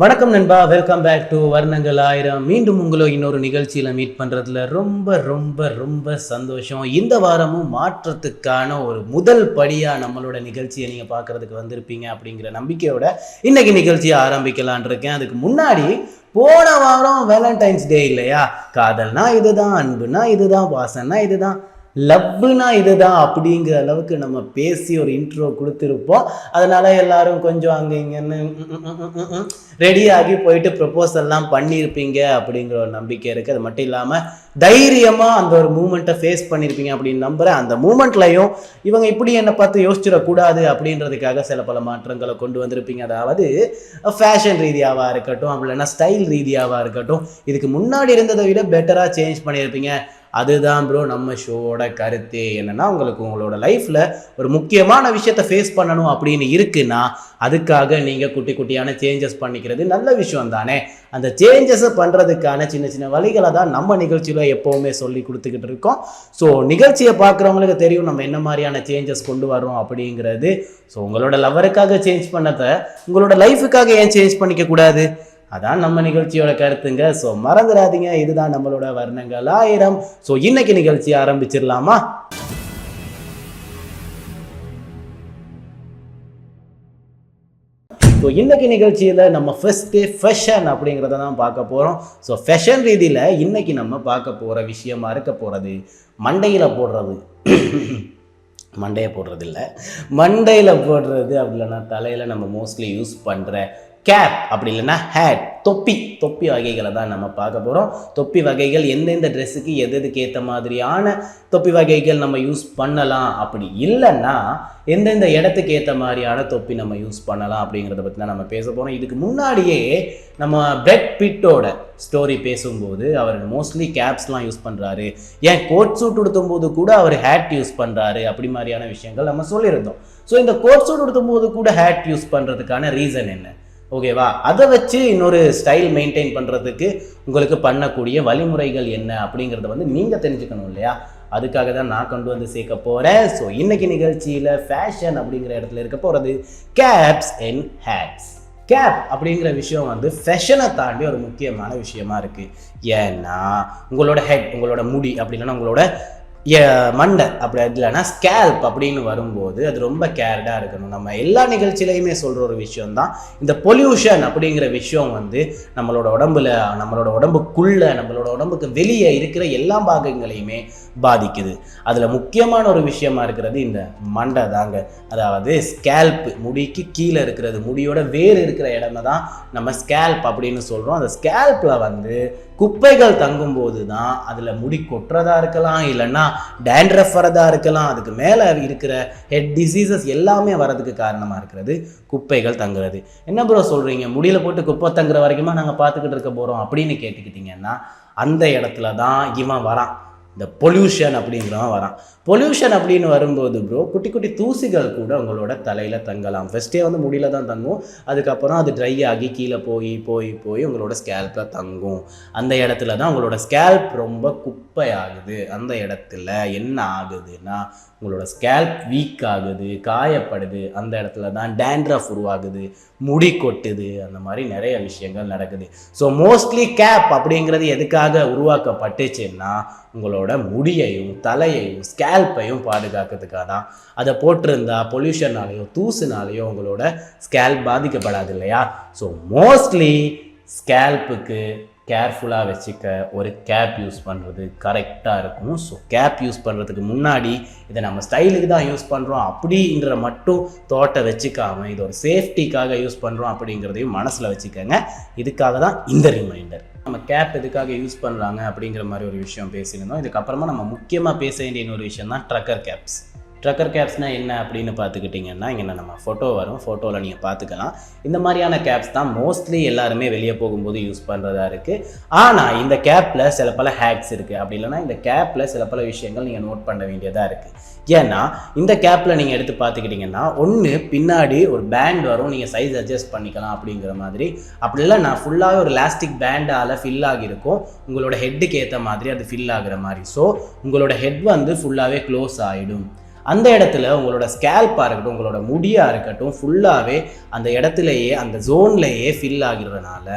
வணக்கம் நண்பா welcome back to வர்ணங்கள் ஆயிரம். மீண்டும் உங்களை இன்னொரு நிகழ்ச்சியில் மீட் பண்ணுறதுல ரொம்ப ரொம்ப ரொம்ப சந்தோஷம். இந்த வாரமும் மாற்றத்துக்கான ஒரு முதல் படியாக நம்மளோட நிகழ்ச்சியை நீங்கள் பார்க்குறதுக்கு வந்திருப்பீங்க அப்படிங்கிற நம்பிக்கையோட இன்னைக்கு நிகழ்ச்சியை ஆரம்பிக்கலான் இருக்கேன். அதுக்கு முன்னாடி போன வாரம் வேலண்டைன்ஸ் டே இல்லையா? காதல்னா இதுதான் அன்புனா இதுதான் வாசன்னா இதுதான். லவ்னா இதுதான் அப்படிங்கிற அளவுக்கு நம்ம பேசி ஒரு இன்ட்ரோ கொடுத்துருப்போம். அதனால எல்லாரும் கொஞ்சம் அங்கே இங்கன்னு ரெடி ஆகி போயிட்டு ப்ரப்போசல்லாம் பண்ணியிருப்பீங்க அப்படிங்கிற ஒரு நம்பிக்கை இருக்குது அது மட்டும் இல்லாமல் தைரியமாக அந்த ஒரு மூமெண்ட்டை ஃபேஸ் பண்ணியிருப்பீங்க அப்படின்னு நம்புகிறேன் அந்த மூமெண்ட்லையும் இவங்க இப்படி என்னை பார்த்து யோசிச்சிடக்கூடாது அப்படின்றதுக்காக சில பல மாற்றங்களை கொண்டு வந்திருப்பீங்க. அதாவது ஃபேஷன் ரீதியாவாக இருக்கட்டும் அப்படி இல்லைன்னா ஸ்டைல் ரீதியாவாக இருக்கட்டும் இதுக்கு முன்னாடி இருந்ததை விட பெட்டராக சேஞ்ச் பண்ணியிருப்பீங்க அதுதான் ப்ரோ நம்ம ஷோவோட கருத்து. என்னென்னா உங்களுக்கு உங்களோட லைஃப்பில் ஒரு முக்கியமான விஷயத்தை ஃபேஸ் பண்ணணும் அப்படின்னு இருக்குன்னா அதுக்காக நீங்கள் குட்டி குட்டியான சேஞ்சஸ் பண்ணிக்கிறது நல்ல விஷயம் தானே அந்த சேஞ்சஸை பண்ணுறதுக்கான சின்ன சின்ன வழிகளை தான் நம்ம நிகழ்ச்சியில் எப்போவுமே சொல்லி கொடுத்துக்கிட்டு இருக்கோம். ஸோ நிகழ்ச்சியை பார்க்குறவங்களுக்கு தெரியும் நம்ம என்ன மாதிரியான சேஞ்சஸ் கொண்டு வரோம் அப்படிங்கிறது. ஸோ உங்களோட லவருக்காக சேஞ்ச் பண்ணதை உங்களோட லைஃபுக்காக ஏன் சேஞ்ச் பண்ணிக்கக்கூடாது அதான் நம்ம நிகழ்ச்சியோட கருத்துங்க. ஸோ மறந்துடாதீங்க. இதுதான் நம்மளோட வர்ணங்கள். ஆயிரம். ஸோ இன்னைக்கு நிகழ்ச்சி ஆரம்பிச்சிடலாமா? ஸோ இன்றைக்கி நிகழ்ச்சியில் நம்ம ஃபஸ்ட்டு ஃபெஷன் அப்படிங்கிறத தான் பார்க்க போகிறோம் ஸோ ஃபெஷன் ரீதியில் இன்றைக்கி நம்ம பார்க்க போகிற விஷயமா இருக்க போகிறது மண்டையில் போடுறது. மண்டையை போடுறது இல்லை மண்டையில் போடுறது அப்படி இல்லைன்னா தலையில் நம்ம மோஸ்ட்லி யூஸ் பண்ணுற கேப் அப்படி இல்லைன்னா ஹேட் தொப்பி. தொப்பி வகைகளை தான் நம்ம பார்க்க போகிறோம் தொப்பி வகைகள் எந்தெந்த ட்ரெஸ்ஸுக்கு எது எதுக்கு ஏற்ற மாதிரியான தொப்பி வகைகள் நம்ம யூஸ் பண்ணலாம் அப்படி இல்லைன்னா எந்தெந்த இடத்துக்கு ஏற்ற மாதிரியான தொப்பி நம்ம யூஸ் பண்ணலாம் அப்படிங்கிறத பற்றி தான் நம்ம பேச போகிறோம் இதுக்கு முன்னாடியே நம்ம பிரெட் பிட்டோட ஸ்டோரி பேசும்போது அவர் மோஸ்ட்லி கேப்ஸ்லாம் யூஸ் பண்ணுறாரு ஏன் கோட் சூட் உடுத்தும்போது கூட அவர் ஹேட் யூஸ் பண்ணுறாரு அப்படி மாதிரியான விஷயங்கள் நம்ம சொல்லியிருந்தோம். ஸோ இந்த கோட் சூட் உடுத்தும்போது கூட ஹேட் யூஸ் பண்ணுறதுக்கான ரீசன் என்ன? ஓகேவா? அதை வச்சு இன்னொரு ஸ்டைல் மெயின்டைன் பண்ணுறதுக்கு உங்களுக்கு பண்ணக்கூடிய வழிமுறைகள் என்ன அப்படிங்கிறத வந்து நீங்கள் தெரிஞ்சுக்கணும் இல்லையா? அதுக்காக தான் நான் கொண்டு வந்து சேர்க்க போகிறேன் ஸோ இன்னைக்கு நிகழ்ச்சியில் ஃபேஷன் அப்படிங்கிற இடத்துல இருக்க போகிறது கேப்ஸ் அண்ட் ஹேட்ஸ் கேப் அப்படிங்கிற விஷயம் வந்து ஃபேஷனை தாண்டி ஒரு முக்கியமான விஷயமா இருக்குது ஏன்னா உங்களோட ஹெட் உங்களோட முடி அப்படி இல்லைன்னா உங்களோட மண்டை அப்படி இல்லைன்னா ஸ்கேல்ப் அப்படின்னு வரும்போது அது ரொம்ப கேர்டாக இருக்கணும். நம்ம எல்லா நிகழ்ச்சியிலையுமே சொல்கிற ஒரு விஷயம் தான் இந்த பொல்யூஷன் அப்படிங்கிற விஷயம் வந்து நம்மளோட உடம்புல நம்மளோட உடம்புக்குள்ளே நம்மளோட உடம்புக்கு வெளியே இருக்கிற எல்லா பாகங்களையுமே பாதிக்குது. அதில் முக்கியமான ஒரு விஷயமா இருக்கிறது இந்த மண்டை தாங்க. அதாவது ஸ்கேல்ப் முடிக்கு கீழே இருக்கிறது முடியோட வேர் இருக்கிற இடமை தான் நம்ம ஸ்கேல்ப் அப்படின்னு சொல்கிறோம் அந்த ஸ்கேல்ப்பில் வந்து குப்பைகள் தங்கும்போது தான் அதில் முடி கொட்டுறதா இருக்கலாம் இல்லைன்னா டேண்ட்ரஃப் வரதாக இருக்கலாம் அதுக்கு மேலே இருக்கிற ஹெட் டிசீசஸ் எல்லாமே வரதுக்கு காரணமாக இருக்கிறது குப்பைகள் தங்குறது. என்ன ப்ரோ சொல்கிறீங்க முடியில் போட்டு குப்பை தங்குற வரைக்குமா நாங்கள் பார்த்துக்கிட்டு இருக்க போகிறோம் அப்படின்னு கேட்டுக்கிட்டிங்கன்னா அந்த இடத்துல தான் இவன் வரான். இந்த பொல்யூஷன் அப்படிங்கிறவன் வரான். பொல்யூஷன் அப்படின்னு வரும்போது ப்ரோ குட்டி குட்டி தூசிகள் கூட உங்களோட தலையில் தங்கலாம். ஃபஸ்ட்டே வந்து முடியல தான் தங்கும். அதுக்கப்புறம் அது ட்ரை ஆகி கீழே போய் போய் போய் உங்களோட ஸ்கேல்பில் தங்கும். அந்த இடத்துல தான் உங்களோட ஸ்கேல்ப் ரொம்ப குப்பை ஆகுது அந்த இடத்துல என்ன ஆகுதுன்னா உங்களோட ஸ்கேல்ப் வீக் ஆகுது காயப்படுது. அந்த இடத்துல தான் டேண்ட்ரஃப் உருவாகுது முடி கொட்டுது. அந்த மாதிரி நிறைய விஷயங்கள் நடக்குது. ஸோ மோஸ்ட்லி கேப் அப்படிங்கிறது எதுக்காக உருவாக்கப்பட்டுச்சுன்னா உங்களோட முடியையும் தலையையும் ஸ்கேல்ப்பையும் பாதுகாக்கிறதுக்காக தான் அதை போட்டிருந்தா பொல்யூஷனாலேயோ தூசுனாலேயோ உங்களோட ஸ்கேல்ப் பாதிக்கப்படாது இல்லையா? ஸோ மோஸ்ட்லி ஸ்கேல்ப்புக்கு கேர்ஃபுல்லாக வச்சுக்க ஒரு கேப் யூஸ் பண்ணுறது கரெக்டாக இருக்கும். ஸோ கேப் யூஸ் பண்ணுறதுக்கு முன்னாடி இதை நம்ம ஸ்டைலுக்கு தான் யூஸ் பண்ணுறோம் அப்படின்ற மட்டும் தோட்டை வச்சுக்காம இது ஒரு சேஃப்டிக்காக யூஸ் பண்ணுறோம் அப்படிங்கிறதையும் மனசில் வச்சுக்கோங்க. இதுக்காக தான் இந்த ரிமைண்டர் நம்ம கேப் எதுக்காக யூஸ் பண்ணுறாங்க அப்படிங்கிற மாதிரி ஒரு விஷயம் பேசியிருந்தோம். இதுக்கப்புறமா நம்ம முக்கியமாக பேச வேண்டிய இன்னொரு விஷயம் தான் ட்ரக்கர் கேப்ஸ் ட்ரக்கர் கேப்ஸ்னால் என்ன அப்படின்னு பார்த்துக்கிட்டிங்கன்னா இங்கே நம்ம ஃபோட்டோ வரும். ஃபோட்டோவில் நீங்கள் பார்த்துக்கலாம். இந்த மாதிரியான கேப்ஸ் தான் மோஸ்ட்லி எல்லாருமே வெளியே போகும்போது யூஸ் பண்ணுறதா இருக்குது ஆனால் இந்த கேப்பில் சில பல ஹேக்ஸ் இருக்குது அப்படி இல்லைன்னா இந்த கேப்பில் சில பல விஷயங்கள் நீங்கள் நோட் பண்ண வேண்டியதாக இருக்குது ஏன்னா இந்த கேப்பில் நீங்கள் எடுத்து பார்த்துக்கிட்டிங்கன்னா ஒன்று பின்னாடி ஒரு பேண்ட் வரும். நீங்கள் சைஸ் அட்ஜஸ்ட் பண்ணிக்கலாம் அப்படிங்கிற மாதிரி. அப்படி இல்லை நான் ஃபுல்லாகவே ஒரு லாஸ்டிக் பேண்டால் ஃபில் ஆகியிருக்கும். உங்களோட ஹெட்டுக்கு ஏற்ற மாதிரி அது ஃபில் ஆகிற மாதிரி. ஸோ உங்களோட ஹெட் வந்து ஃபுல்லாகவே க்ளோஸ் ஆகிடும் அந்த இடத்துல உங்களோட ஸ்கேல்பாக இருக்கட்டும் உங்களோட முடியாக இருக்கட்டும் ஃபுல்லாகவே அந்த இடத்துலையே அந்த ஜோன்லேயே ஃபில் ஆகிறதுனால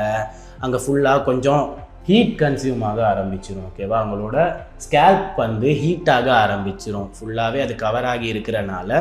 அங்கே ஃபுல்லாக கொஞ்சம் ஹீட் கன்சியூம் ஆக ஆரம்பிச்சிடும் ஓகேவா உங்களோட ஸ்கேல்ப் வந்து ஹீட் ஆக ஆரம்பிச்சிடும் ஃபுல்லாகவே அது கவர் ஆகி இருக்கிறனால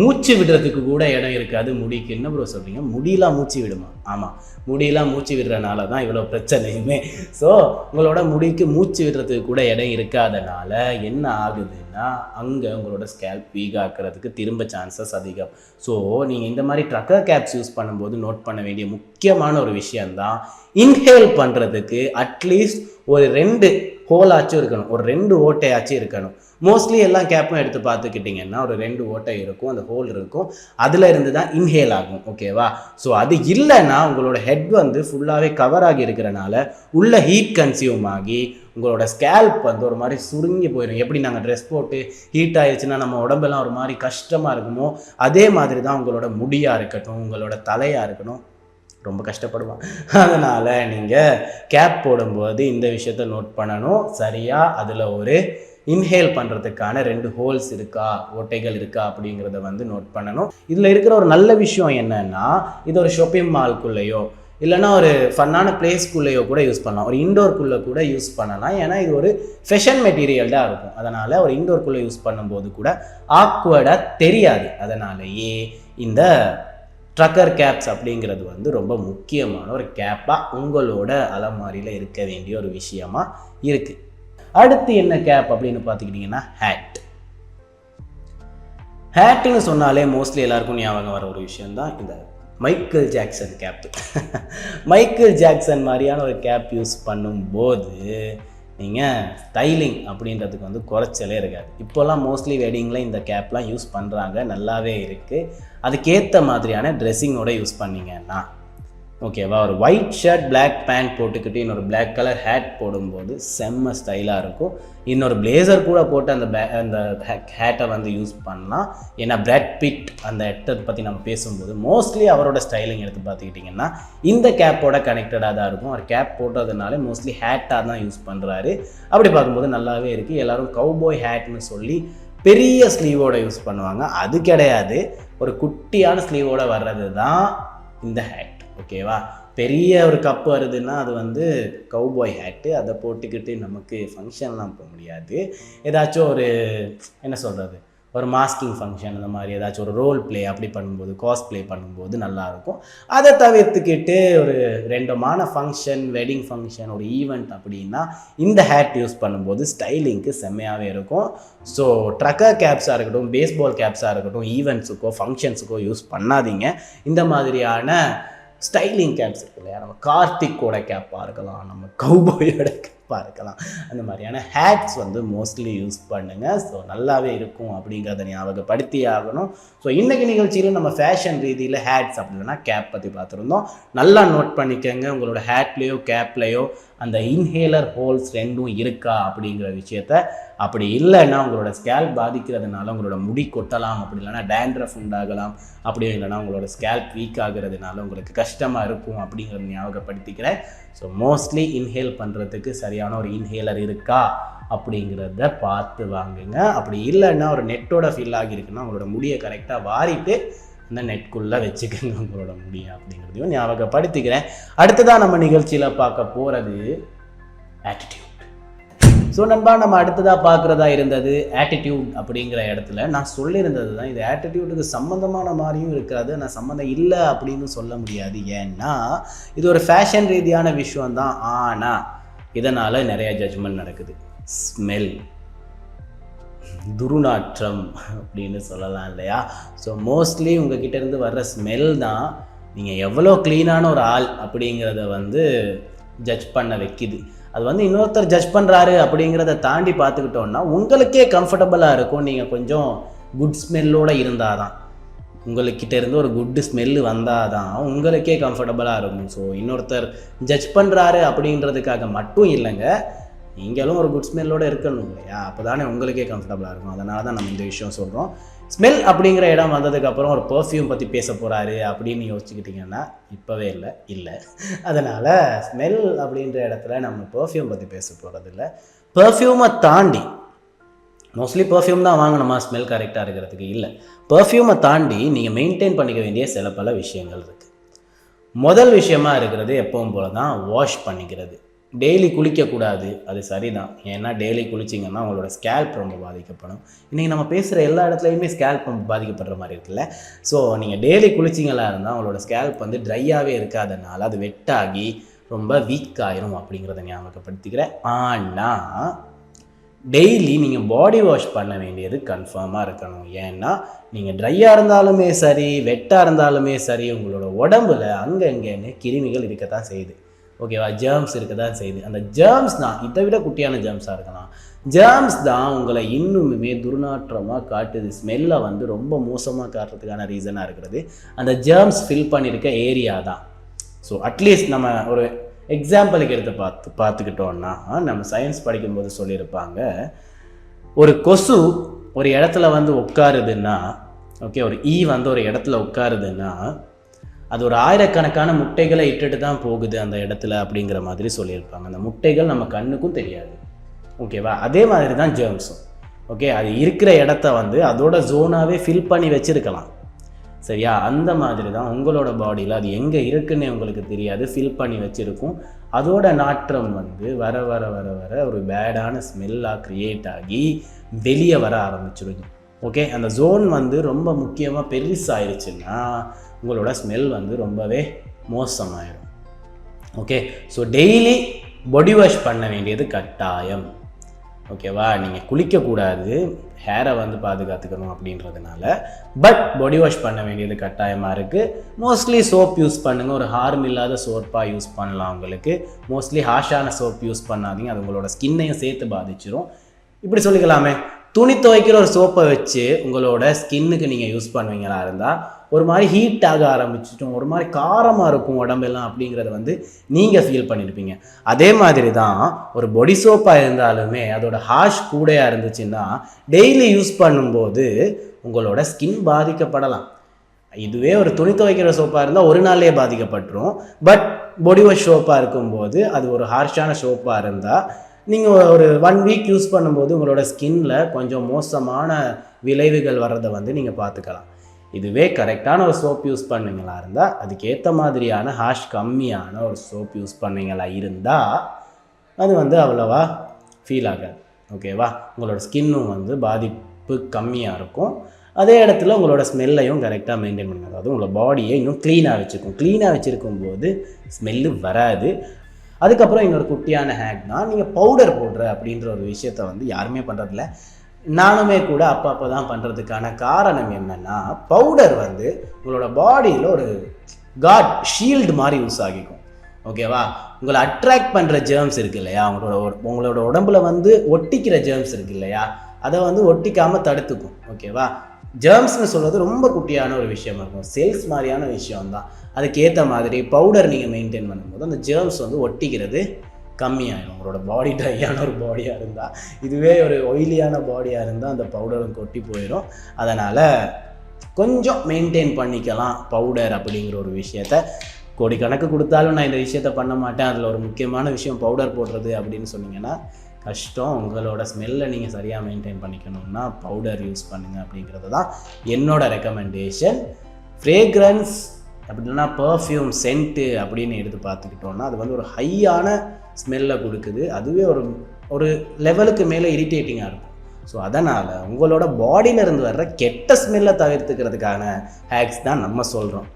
மூச்சு விடுறதுக்கு கூட இடம் இருக்காது முடிக்கு. என்ன ப்ரோ சொல்கிறீங்க முடியெலாம் மூச்சு விடுமா? ஆமாம் முடியெல்லாம் மூச்சு விடுறனால தான் இவ்வளோ பிரச்சனையுமே. ஸோ உங்களோட முடிக்கு மூச்சு விடுறதுக்கு கூட இடம் இருக்காதனால என்ன ஆகுதுன்னா அங்கே உங்களோட ஸ்கேல்ப் வீக் ஆக்கிறதுக்கு திரும்ப சான்சஸ் அதிகம். ஸோ நீங்கள் இந்த மாதிரி ட்ரக்கர் கேப்ஸ் யூஸ் பண்ணும்போது நோட் பண்ண வேண்டிய முக்கியமான ஒரு விஷயந்தான் இன்ஹேல் பண்ணுறதுக்கு அட்லீஸ்ட் ஒரு ரெண்டு ஹோலாச்சும் இருக்கணும். ஒரு ரெண்டு ஓட்டையாச்சும் இருக்கணும். மோஸ்ட்லி எல்லா கேப்பும் எடுத்து பார்த்துக்கிட்டிங்கன்னா ஒரு ரெண்டு ஓட்டை இருக்கும் அந்த ஹோல் இருக்கும். அதில் இருந்து தான் இன்ஹேல் ஆகும் ஓகேவா ஸோ அது இல்லைன்னா உங்களோட ஹெட் வந்து ஃபுல்லாகவே கவர் ஆகி இருக்கிறனால உள்ள ஹீட் கன்சியூம் ஆகி உங்களோட ஸ்கேல்ப் வந்து ஒரு மாதிரி சுருங்கி போயிடும் எப்படி நாங்கள் ட்ரெஸ் போட்டு ஹீட் ஆயிடுச்சுன்னா நம்ம உடம்பெல்லாம் ஒரு மாதிரி கஷ்டமாக இருக்குமோ அதே மாதிரி தான் உங்களோட முடியாக இருக்கட்டும் உங்களோட தலையாக இருக்கட்டும் ரொம்ப கஷ்டப்படுவான். அதனால் நீங்கள் கேப் போடும்போது இந்த விஷயத்த நோட் பண்ணணும். சரியாக அதில் ஒரு இன்ஹேல் பண்ணுறதுக்கான ரெண்டு ஹோல்ஸ் இருக்கா? ஓட்டைகள் இருக்கா? அப்படிங்கிறத வந்து நோட் பண்ணணும். இதில் இருக்கிற ஒரு நல்ல விஷயம் என்னென்னா இது ஒரு ஷாப்பிங் மால்குள்ளேயோ இல்லைன்னா ஒரு ஃபன்னான பிளேஸ்க்குள்ளேயோ கூட யூஸ் பண்ணலாம். ஒரு இண்டோர்க்குள்ளே கூட யூஸ் பண்ணலாம். ஏன்னா இது ஒரு ஃபெஷன் மெட்டீரியல் தான் இருக்கும். அதனால் ஒரு இண்டோர்க்குள்ளே யூஸ் பண்ணும்போது கூட ஆக்வர்டாக தெரியாது. அதனாலேயே இந்த ட்ரக்கர் கேப்ஸ் அப்படிங்கிறது வந்து ரொம்ப முக்கியமான ஒரு கேப்பாக உங்களோட அலமாரியில் இருக்க வேண்டிய ஒரு விஷயமா இருக்குது அடுத்து என்ன கேப் அப்படின்னு பார்த்துக்கிட்டிங்கன்னா ஹேட் ஹேட்டுன்னு சொன்னாலே மோஸ்ட்லி எல்லாருக்கும் ஞாபகம் வர ஒரு விஷயம்தான் இந்த Michael Jackson cap Michael Jackson மாதிரியான ஒரு கேப் யூஸ் பண்ணும்போது நீங்கள் ஸ்டைலிங் அப்படின்றதுக்கு வந்து குறைச்சலே இருக்காது. இப்போல்லாம் மோஸ்ட்லி வெட்டிங்கில் இந்த கேப்லாம் யூஸ் பண்ணுறாங்க நல்லாவே இருக்குது அதுக்கேற்ற மாதிரியான ட்ரெஸ்ஸிங்கோட யூஸ் பண்ணீங்கன்னா ஓகேவா ஒரு ஒயிட் ஷர்ட் பிளாக் பேண்ட் போட்டுக்கிட்டு இன்னொரு பிளாக் கலர் ஹேட் போடும்போது செம்ம ஸ்டைலாக இருக்கும். இன்னொரு பிளேசர் கூட போட்டு அந்த பே அந்த ஹேட்டை வந்து யூஸ் பண்ணலாம். ஏன்னா பிராட் பிட் அந்த ஹெட்டை பற்றி நம்ம பேசும்போது மோஸ்ட்லி அவரோட ஸ்டைலிங் எடுத்து பார்த்துக்கிட்டிங்கன்னா இந்த கேப்போட கனெக்டடாக தான் இருக்கும். அவர் கேப் போட்டதுனாலே மோஸ்ட்லி ஹேட்டாக தான் யூஸ் பண்ணுறாரு அப்படி பார்க்கும்போது நல்லாவே இருக்குது எல்லோரும் கவுபாய் ஹேட்னு சொல்லி பெரிய ஸ்லீவோட யூஸ் பண்ணுவாங்க. அது கிடையாது. ஒரு குட்டியான ஸ்லீவோட வர்றது தான் இந்த ஹேட் ஓகேவா பெரிய ஒரு கப் வருதுன்னா அது வந்து கவுபாய் ஹேட்டு அதை போட்டுக்கிட்டு நமக்கு ஃபங்க்ஷன்லாம் போக முடியாது. ஏதாச்சும் ஒரு என்ன சொல்கிறது ஒரு மாஸ்கிங் ஃபங்க்ஷன் அந்த மாதிரி ஏதாச்சும் ஒரு ரோல் ப்ளே அப்படி பண்ணும்போது காஸ் ப்ளே பண்ணும்போது நல்லாயிருக்கும். அதை தவிர்த்துக்கிட்டு ஒரு ரெண்டுமான ஃபங்க்ஷன் வெட்டிங் ஃபங்க்ஷன் ஒரு ஈவெண்ட் அப்படின்னா இந்த ஹேட் யூஸ் பண்ணும்போது ஸ்டைலிங்க்கு செம்மையாகவே இருக்கும். ஸோ ட்ரக்கர் கேப்ஸாக இருக்கட்டும் பேஸ்பால் கேப்ஸாக இருக்கட்டும் ஈவெண்ட்ஸுக்கோ ஃபங்க்ஷன்ஸுக்கோ யூஸ் பண்ணாதீங்க. இந்த மாதிரியான ஸ்டைலிங் கேப்ஸ் இருக்கு இல்லையா நம்ம கார்த்திக்கோட கேப்பாக இருக்கலாம் நம்ம கௌபாயோட கேப்பாக இருக்கலாம் அந்த மாதிரியான ஹேட்ஸ் வந்து மோஸ்ட்லி யூஸ் பண்ணுங்கள் ஸோ நல்லாவே இருக்கும் அப்படிங்கிறத ஞாபகப்படுத்தி ஆகணும் ஸோ இன்றைக்கி நிகழ்ச்சியில் நம்ம ஃபேஷன் ரீதியில் ஹேட்ஸ் அப்படின்னா கேப் பற்றி பார்த்துருந்தோம். நல்லா நோட் பண்ணிக்கோங்க. உங்களோட ஹேட்லேயோ கேப்லேயோ அந்த இன்ஹேலர் ஹோல்ஸ் ரெண்டும் இருக்கா அப்படிங்கிற விஷயத்த அப்படி இல்லைன்னா உங்களோட ஸ்கேல் பாதிக்கிறதுனால உங்களோட முடி கொட்டலாம் அப்படி இல்லைன்னா டேண்ட்ரஃப் உண்டாகலாம் அப்படி இல்லைன்னா உங்களோட ஸ்கேல்ப் வீக் ஆகிறதுனால உங்களுக்கு கஷ்டமாக இருக்கும் அப்படிங்கிறத ஞாபகப்படுத்திக்கிறேன். ஸோ மோஸ்ட்லி இன்ஹேல் பண்ணுறதுக்கு சரியான ஒரு இன்ஹேலர் இருக்கா அப்படிங்கிறத பார்த்து வாங்குங்க. அப்படி இல்லைன்னா ஒரு நெட்டோட ஃபில் ஆகியிருக்குன்னா உங்களோட முடியை கரெக்டாக வாரிட்டு அந்த நெட்குள்ளே வச்சுக்கோங்க உங்களோட முடியும் அப்படிங்கிறதையும் ஞாபகப்படுத்திக்கிறேன். அடுத்ததாக நம்ம நிகழ்ச்சியில் பார்க்க போகிறது ஆட்டிடியூட் ஸோ நண்பா நம்ம அடுத்ததாக பார்க்குறதா இருந்தது ஆட்டிடியூட் அப்படிங்கிற இடத்துல நான் சொல்லியிருந்தது தான். இது ஆட்டிடியூடுக்கு சம்மந்தமான மாதிரியும் இருக்கிறது. நான் சம்மந்தம் இல்லை அப்படின்னு சொல்ல முடியாது. ஏன்னா இது ஒரு ஃபேஷன் ரீதியான விஷயம் தான் ஆனால் இதனால் நிறைய ஜட்ஜ்மெண்ட் நடக்குது. ஸ்மெல் துருநாற்றம் அப்படின்னு சொல்லலாம் இல்லையா? ஸோ மோஸ்ட்லி உங்ககிட்ட இருந்து வர்ற ஸ்மெல் தான் நீங்கள் எவ்வளோ க்ளீனான ஒரு ஆள் அப்படிங்கிறத வந்து ஜட்ஜ் பண்ண வைக்குது. அது வந்து இன்னொருத்தர் ஜட்ஜ் பண்ணுறாரு அப்படிங்கிறத தாண்டி பார்த்துக்கிட்டோன்னா உங்களுக்கே கம்ஃபர்டபுளாக இருக்கும். நீங்கள் கொஞ்சம் குட் ஸ்மெல்லோடு இருந்தால் தான் உங்கள்கிட்ட இருந்து ஒரு குட் ஸ்மெல்லு வந்தால் தான் உங்களுக்கே கம்ஃபர்டபுளாக இருக்கும். ஸோ இன்னொருத்தர் ஜட்ஜ் பண்ணுறாரு அப்படின்றதுக்காக மட்டும் இல்லைங்க. நீங்களும் ஒரு குட் ஸ்மெல்லோடு இருக்கணும் இல்லையா? அப்போ தானே உங்களுக்கே கம்ஃபர்டபுளாக இருக்கும். அதனால தான் நம்ம இந்த விஷயம் சொல்கிறோம் ஸ்மெல் அப்படிங்கிற இடம் வந்ததுக்கப்புறம் ஒரு பர்ஃப்யூம் பற்றி பேச போகிறாரு அப்படின்னு யோசிச்சுக்கிட்டிங்கன்னா இப்போவே இல்லை இல்லை. அதனால் ஸ்மெல் அப்படின்ற இடத்துல நம்ம பர்ஃப்யூம் பற்றி பேச போகிறதில்ல பர்ஃப்யூமை தாண்டி மோஸ்ட்லி பர்ஃப்யூம் தான் வாங்கணுமா? ஸ்மெல் கரெக்டாக இருக்கிறதுக்கு இல்லை. பர்ஃப்யூமை தாண்டி நீங்கள் மெயின்டைன் பண்ணிக்க வேண்டிய சில பல விஷயங்கள் இருக்குது முதல் விஷயமா இருக்கிறது எப்பவும் போல தான் வாஷ் பண்ணிக்கிறது. டெய்லி குளிக்கக்கூடாது அது சரிதான். ஏன்னா டெய்லி குளிச்சிங்கன்னா உங்களோட ஸ்கேல்ப் ரொம்ப பாதிக்கப்படும். இன்றைக்கி நம்ம பேசுகிற எல்லா இடத்துலையுமே ஸ்கேல்ப் ரொம்ப பாதிக்கப்படுற மாதிரி இருக்குல்ல? ஸோ நீங்கள் டெய்லி குளிச்சிங்களா இருந்தால் உங்களோட ஸ்கேல்ப் வந்து ட்ரையாகவே இருக்காதனால அது வெட்டாகி ரொம்ப வீக் ஆயிரும் அப்படிங்கிறத ஞாபகப்படுத்திக்கிறேன். ஆனால் டெய்லி நீங்கள் பாடி வாஷ் பண்ண வேண்டியது கன்ஃபார்மாக இருக்கணும். ஏன்னா நீங்கள் ட்ரையாக இருந்தாலுமே சரி வெட்டாக இருந்தாலுமே சரி உங்களோட உடம்புல அங்கங்கன்னு கிருமிகள் இருக்க தான் செய்யுது. ஓகேவா? ஜேர்ம்ஸ் இருக்க தான் செய்யுது. அந்த ஜேர்ம்ஸ் தான் இதை விட குட்டியான ஜேர்ம்ஸாக இருக்கலாம். ஜேர்ம்ஸ் தான் உங்களை இன்னுமே துர்நாற்றமாக காட்டுது. ஸ்மெல்லை வந்து ரொம்ப மோசமாக காட்டுறதுக்கான ரீசனாக இருக்கிறது. அந்த ஜேர்ம்ஸ் ஃபில் பண்ணியிருக்க ஏரியா தான். ஸோ அட்லீஸ்ட் நம்ம ஒரு எக்ஸாம்பிளுக்கு எடுத்து பார்த்து பார்த்துக்கிட்டோன்னா நம்ம சயின்ஸ் படிக்கும்போது சொல்லியிருப்பாங்க ஒரு கொசு ஒரு இடத்துல வந்து உட்காருதுன்னா ஓகே ஒரு ஈ வந்து ஒரு இடத்துல உட்காருதுன்னா அது ஒரு ஆயிரக்கணக்கான முட்டைகளை இட்டுட்டு தான் போகுது அந்த இடத்துல அப்படிங்கிற மாதிரி சொல்லியிருப்பாங்க. அந்த முட்டைகள் நம்ம கண்ணுக்கும் தெரியாது. ஓகேவா அதே மாதிரி தான் ஜேர்ம்ஸும் ஓகே அது இருக்கிற இடத்த வந்து அதோட ஜோனாகவே ஃபில் பண்ணி வச்சுருக்கலாம். சரியா? அந்த மாதிரி தான் உங்களோட பாடியில் அது எங்கே இருக்குன்னு உங்களுக்கு தெரியாது. ஃபில் பண்ணி வச்சுருக்கும். அதோட நாற்றம் வந்து வர வர வர வர ஒரு பேடான ஸ்மெல்லாக க்ரியேட் ஆகி வெளியே வர ஆரம்பிச்சிருது ஓகே அந்த ஜோன் வந்து ரொம்ப முக்கியமாக பெருசாகிருச்சுன்னா உங்களோட ஸ்மெல் வந்து ரொம்பவே மோசமாயிடும் okay so daily body wash பண்ண வேண்டியது கட்டாயம். ஓகேவா நீங்கள் குளிக்கக்கூடாது. ஹேரை வந்து பாதுகாத்துக்கணும் அப்படின்றதுனால. பட் பாடி வாஷ் பண்ண வேண்டியது கட்டாயமாக இருக்குது மோஸ்ட்லி சோப் யூஸ் பண்ணுங்கள் ஒரு ஹார்ம் இல்லாத சோப்பாக யூஸ் பண்ணலாம் உங்களுக்கு. மோஸ்ட்லி ஹாஷான சோப் யூஸ் பண்ணாதீங்க. அது உங்களோட ஸ்கின்னையும் சேர்த்து பாதிச்சிரும். இப்படி சொல்லிக்கலாமே. துணி துவைக்கிற ஒரு சோப்பை வச்சு உங்களோட ஸ்கின்னுக்கு நீங்கள் யூஸ் பண்ணுவீங்களா இருந்தால் ஒரு மாதிரி ஹீட் ஆக ஆரம்பிச்சிட்டும் ஒரு மாதிரி காரமாக இருக்கும் உடம்பெல்லாம் அப்படிங்கிறத வந்து நீங்கள் ஃபீல் பண்ணியிருப்பீங்க அதே மாதிரி தான் ஒரு பொடி சோப்பாக இருந்தாலுமே அதோட ஹாஷ் கூடையாக இருந்துச்சுன்னா டெய்லி யூஸ் பண்ணும்போது உங்களோட ஸ்கின் பாதிக்கப்படலாம். இதுவே ஒரு துணி துவைக்கிற சோப்பாக இருந்தால் ஒரு நாள்லேயே பாதிக்கப்பட்டுரும். பட் பொடி வாஷ் சோப்பாக இருக்கும்போது அது ஒரு ஹார்ஷான சோப்பாக இருந்தால் நீங்கள் ஒரு ஒன் வீக் யூஸ் பண்ணும்போது உங்களோட ஸ்கின்ல கொஞ்சம் மோசமான விளைவுகள் வர்றதை வந்து நீங்கள் பார்த்துக்கலாம். இதுவே கரெக்டான ஒரு சோப் யூஸ் பண்ணுங்களா இருந்தால் அதுக்கேற்ற மாதிரியான ஹாஷ் கம்மியான ஒரு சோப் யூஸ் பண்ணுங்களா இருந்தால் அது வந்து அவ்வளோவா ஃபீல் ஆகாது. ஓகேவா உங்களோட ஸ்கின்னும் வந்து பாதிப்பு கம்மியாக இருக்கும். அதே இடத்துல உங்களோட ஸ்மெல்லையும் கரெக்டாக மெயின்டைன் பண்ணுங்க. அதாவது உங்களோட பாடியை இன்னும் க்ளீனாக வச்சுருக்கும். க்ளீனாக வச்சுருக்கும் போது ஸ்மெல்லு வராது. அதுக்கப்புறம் இன்னொரு குட்டியான ஹேக் தான். நீங்கள் பவுடர் போடுற அப்படின்ற ஒரு விஷயத்த வந்து யாருமே பண்ணுறதில்ல நானுமே கூட அப்போ அப்போ தான் பண்ணுறதுக்கான காரணம் என்னென்னா பவுடர் வந்து உங்களோட பாடியில் ஒரு காட் ஷீல்டு மாதிரி யூஸ் ஆகிக்கும். ஓகேவா உங்களை அட்ராக்ட் பண்ணுற ஜேர்ம்ஸ் இருக்கு இல்லையா? உங்களோட உங்களோட உடம்புல வந்து ஒட்டிக்கிற ஜேர்ம்ஸ் இருக்கு இல்லையா? அதை வந்து ஒட்டிக்காமல் தடுத்துக்கும். ஓகேவா ஜேர்ம்ஸ்னு சொல்கிறது ரொம்ப குட்டியான ஒரு விஷயம் இருக்கும். செல்ஸ் மாதிரியான விஷயம் தான் அதுக்கேற்ற மாதிரி பவுடர் நீங்கள் மெயின்டைன் பண்ணும்போது அந்த ஜேர்ம்ஸ் வந்து ஒட்டிக்கிறது கம்மியாயிடும். உங்களோட பாடி ட்ரையான ஒரு பாடியாக இருந்தால் இதுவே ஒரு ஒயிலியான பாடியாக இருந்தால் அந்த பவுடரும் கொட்டி போயிடும் அதனால் கொஞ்சம் மெயின்டைன் பண்ணிக்கலாம் பவுடர் அப்படிங்கிற ஒரு விஷயத்த. கோடிக்கணக்கு கொடுத்தாலும் நான் இந்த விஷயத்த பண்ண மாட்டேன். அதில் ஒரு முக்கியமான விஷயம் பவுடர் போடுறது அப்படின்னு சொன்னீங்கன்னா கஷ்டம். உங்களோட ஸ்மெல்லை நீங்கள் சரியாக மெயின்டைன் பண்ணிக்கணும்னா பவுடர் யூஸ் பண்ணுங்கள் அப்படிங்கிறது தான் என்னோட ரெக்கமெண்டேஷன் ஃப்ரேக்ரன்ஸ் அப்படி இல்லைன்னா பர்ஃப்யூம் சென்ட்டு அப்படின்னு எடுத்து பார்த்துக்கிட்டோம்னா அது வந்து ஒரு ஹையான ஸ்மெல்லை கொடுக்குது. அதுவே ஒரு ஒரு லெவலுக்கு மேலே இரிட்டேட்டிங்காக இருக்கும். ஸோ அதனால் உங்களோட பாடியிலேருந்து வர்ற கெட்ட ஸ்மெல்லை தவிர்த்துக்கிறதுக்கான ஹேக்ஸ் தான் நம்ம சொல்கிறோம்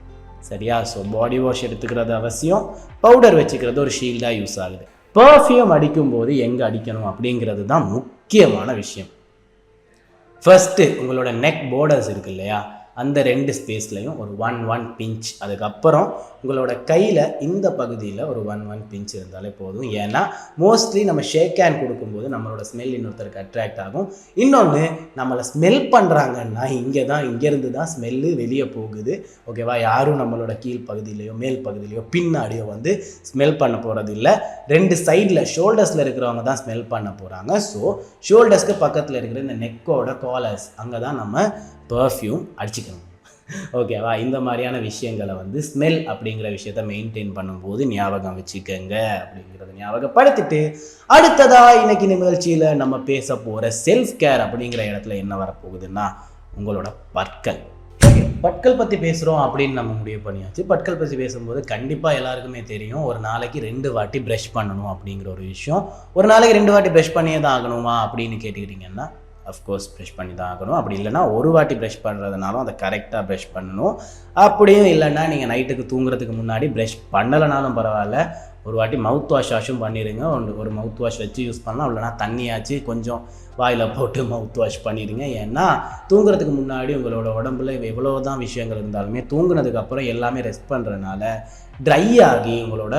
சரியா? ஸோ பாடி வாஷ் எடுத்துக்கிறது அவசியம். பவுடர் வச்சுக்கிறது ஒரு ஷீல்டாக யூஸ் ஆகுது. பர்ஃப்யூம் அடிக்கும்போது எங்கே அடிக்கணும் அப்படிங்கிறது தான் முக்கியமான விஷயம். ஃபஸ்ட்டு உங்களோட நெக் போர்டர்ஸ் இருக்கு இல்லையா? அந்த ரெண்டு ஸ்பேஸ்லையும் ஒரு ஒன் ஒன் பிஞ்ச் அதுக்கப்புறம் உங்களோட கையில் இந்த பகுதியில் ஒரு ஒன் ஒன் பிஞ்ச் இருந்தாலே போதும். ஏன்னா மோஸ்ட்லி நம்ம ஷேக் ஹேண்ட் கொடுக்கும்போது நம்மளோட ஸ்மெல் இன்னொருத்தருக்கு அட்ராக்ட் ஆகும். இன்னொன்று நம்மளை ஸ்மெல் பண்ணுறாங்கன்னா இங்கே தான் இங்கேருந்து தான் ஸ்மெல்லு வெளியே போகுது. ஓகேவா யாரும் நம்மளோட கீழ் பகுதியிலையோ மேல் பகுதியிலையோ பின்னாடியோ வந்து ஸ்மெல் பண்ண போகிறது இல்லை ரெண்டு சைடில் ஷோல்டர்ஸில் இருக்கிறவங்க தான் ஸ்மெல் பண்ண போகிறாங்க ஸோ ஷோல்டர்ஸ்க்கு பக்கத்தில் இருக்கிற இந்த நெக்கோட காலர்ஸ் அங்கே தான் நம்ம பர்ஃப்யூம் அடிச்சுக்கணும். ஓகேவா இந்த மாதிரியான விஷயங்களை வந்து ஸ்மெல் அப்படிங்கிற விஷயத்த மெயின்டைன் பண்ணும்போது ஞாபகம் வச்சுக்கோங்க அப்படிங்கிறத ஞாபகப்படுத்திட்டு அடுத்ததாக இன்னைக்கு நிகழ்ச்சியில் நம்ம பேச போகிற செல்ஃப் கேர் அப்படிங்கிற இடத்துல என்ன வரப்போகுதுன்னா உங்களோட பற்கள். ஓகே பற்கள் பற்றி பேசுகிறோம் அப்படின்னு நம்ம முடிவு பண்ணியாச்சு. பற்கள் பற்றி பேசும்போது கண்டிப்பாக எல்லாருக்குமே தெரியும் ஒரு நாளைக்கு ரெண்டு வாட்டி ப்ரஷ் பண்ணணும் அப்படிங்கிற ஒரு விஷயம். ஒரு நாளைக்கு ரெண்டு வாட்டி ப்ரஷ் பண்ணியே தான் ஆகணுமா அப்படின்னு கேட்டுக்கிட்டிங்கன்னா அஃப்கோர்ஸ் ப்ரெஷ் பண்ணி தான் ஆகணும். அப்படி இல்லைன்னா ஒரு வாட்டி ப்ரெஷ் பண்ணுறதுனாலும் அதை கரெக்டாக ப்ரெஷ் பண்ணணும். அப்படியும் இல்லைன்னா நீங்கள் நைட்டுக்கு தூங்குறதுக்கு முன்னாடி ப்ரெஷ் பண்ணலைனாலும் பரவாயில்ல. ஒரு வாட்டி மவுத் வாஷ் வாஷும் பண்ணிடுங்க ஒன்று ஒரு மவுத் வாஷ் வச்சு யூஸ் பண்ணலாம். இல்லைனா தண்ணியாச்சு கொஞ்சம் வாயில் போட்டு மவுத் வாஷ் பண்ணிடுங்க ஏன்னா தூங்குறதுக்கு முன்னாடி உங்களோட உடம்புல எவ்வளோ தான் விஷயங்கள் இருந்தாலுமே தூங்குனதுக்கப்புறம் எல்லாமே ரெஸ்ட் பண்ணுறதுனால ட்ரை ஆகி உங்களோட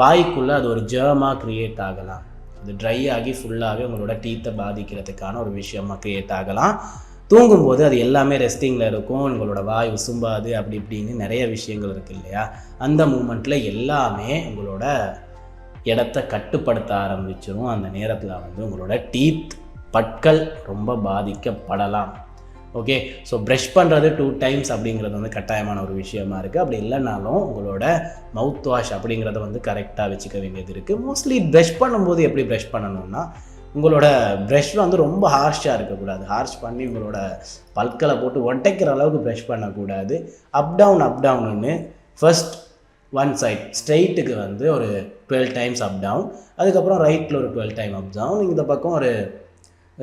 வாய்க்குள்ளே அது ஒரு ஜேர்மாக க்ரியேட் ஆகலாம். அது ட்ரை ஆகி ஃபுல்லாகவே உங்களோட டீத்தை பாதிக்கிறதுக்கான ஒரு விஷயமா க்ரியேட் ஆகலாம். தூங்கும்போது அது எல்லாமே ரெஸ்டிங்கில் இருக்கும். உங்களோட வாய் உசும்பாது அப்படி இப்படின்னு நிறைய விஷயங்கள் இருக்குது இல்லையா? அந்த மூமெண்ட்டில் எல்லாமே உங்களோட இடத்த கட்டுப்படுத்த ஆரம்பிச்சிடும் அந்த நேரத்தில் வந்து உங்களோட டீத் பற்கள் ரொம்ப பாதிக்கப்படலாம். ஓகே ஸோ ப்ரஷ் பண்ணுறது டூ டைம்ஸ் அப்படிங்கிறது வந்து கட்டாயமான ஒரு விஷயமா இருக்குது அப்படி இல்லைனாலும் உங்களோட மவுத் வாஷ் அப்படிங்கிறத வந்து கரெக்டாக வச்சுக்க வேண்டியது இருக்குது மோஸ்ட்லி ப்ரஷ் பண்ணும்போது எப்படி ப்ரஷ் பண்ணணும்னா உங்களோட ப்ரஷ் வந்து ரொம்ப ஹார்ஷாக இருக்கக்கூடாது. ஹார்ஷ் பண்ணி உங்களோட பல்களை போட்டு ஒட்டைக்கிற அளவுக்கு ப்ரஷ் பண்ணக்கூடாது. அப் டவுன் அப் டவுன்னு ஃபர்ஸ்ட் ஒன் சைட் ஸ்ட்ரெயிட்டுக்கு வந்து ஒரு டுவெல் டைம்ஸ் அப் டவுன் அதுக்கப்புறம் ரைட்டில் ஒரு டுவெல் டைம் அப் டவுன் இந்த பக்கம் ஒரு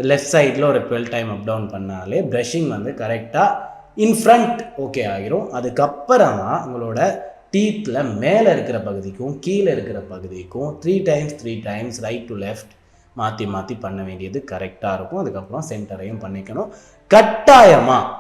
லெஃப்ட் சைடில் ஒரு டுவெல் டைம் அப் டவுன் பண்ணாலே ப்ரஷிங் வந்து கரெக்டாக இன்ஃப்ரண்ட் ஓகே ஆகிரும் அதுக்கப்புறமா உங்களோட டீத்தில் மேலே இருக்கிற பகுதிக்கும் கீழே இருக்கிற பகுதிக்கும் three times three times right to left மாற்றி மாற்றி பண்ண வேண்டியது கரெக்டாக இருக்கும். அதுக்கப்புறம் சென்டரையும் பண்ணிக்கணும். கட்டாயமாக